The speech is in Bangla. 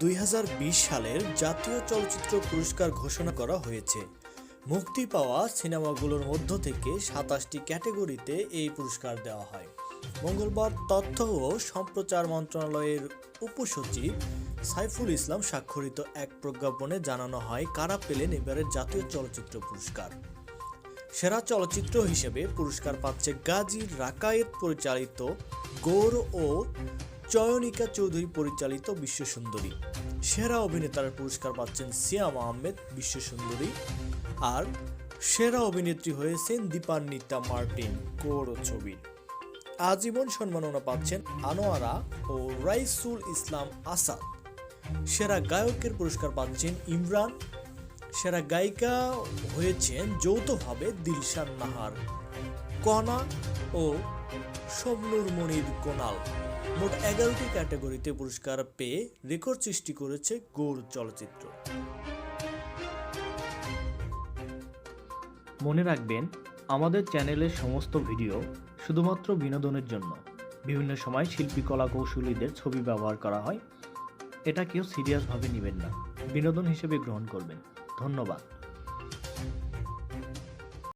দুই হাজার বিশ সালের জাতীয় চলচ্চিত্র পুরস্কার ঘোষণা করা হয়েছে। মুক্তি পাওয়া সিনেমাগুলোর মধ্য থেকে সাতাশটি ক্যাটাগরিতে এই পুরস্কার দেওয়া হয়। মঙ্গলবার তথ্য ও সম্প্রচার মন্ত্রণালয়ের উপসচিব সাইফুল ইসলাম স্বাক্ষরিত এক প্রজ্ঞাপনে জানানো হয়, কারা পেলেন এবারের জাতীয় চলচ্চিত্র পুরস্কার? সেরা চলচ্চিত্র হিসেবে পুরস্কার পাচ্ছে গাজী রাকায়েত পরিচালিত গৌর ও চয়নিকা চৌধুরী পরিচালিত বিশ্বসুন্দরী। সেরা অভিনেতার পুরস্কার পাচ্ছেন সিয়াম আহমেদ, বিশ্বসুন্দরী। আর সেরা অভিনেত্রী হয়েছেন দীপান্বিতা মার্টিন গৌর ছবির আজীবন সম্মাননা পাচ্ছেন আনোয়ারা ও রাইসুল ইসলাম আসাদ। সেরা গায়কের পুরস্কার পাচ্ছেন ইমরান। সেরা গায়িকা হয়েছেন যৌথভাবে দিলশান নাহার, কনা ও শবনুর মনির কোনাল মোট এগারোটি ক্যাটাগরিতে পুরস্কার পেয়ে রেকর্ড সৃষ্টি করেছে গৌর চলচ্চিত্র। মনে রাখবেন, আমাদের চ্যানেলের সমস্ত ভিডিও শুধুমাত্র বিনোদনের জন্য। বিভিন্ন সময় শিল্পী কলা কৌশলীদের ছবি ব্যবহার করা হয়। এটা কেউ সিরিয়াসভাবে নেবেন না। বিনোদন হিসেবে গ্রহণ করবেন। ধন্যবাদ।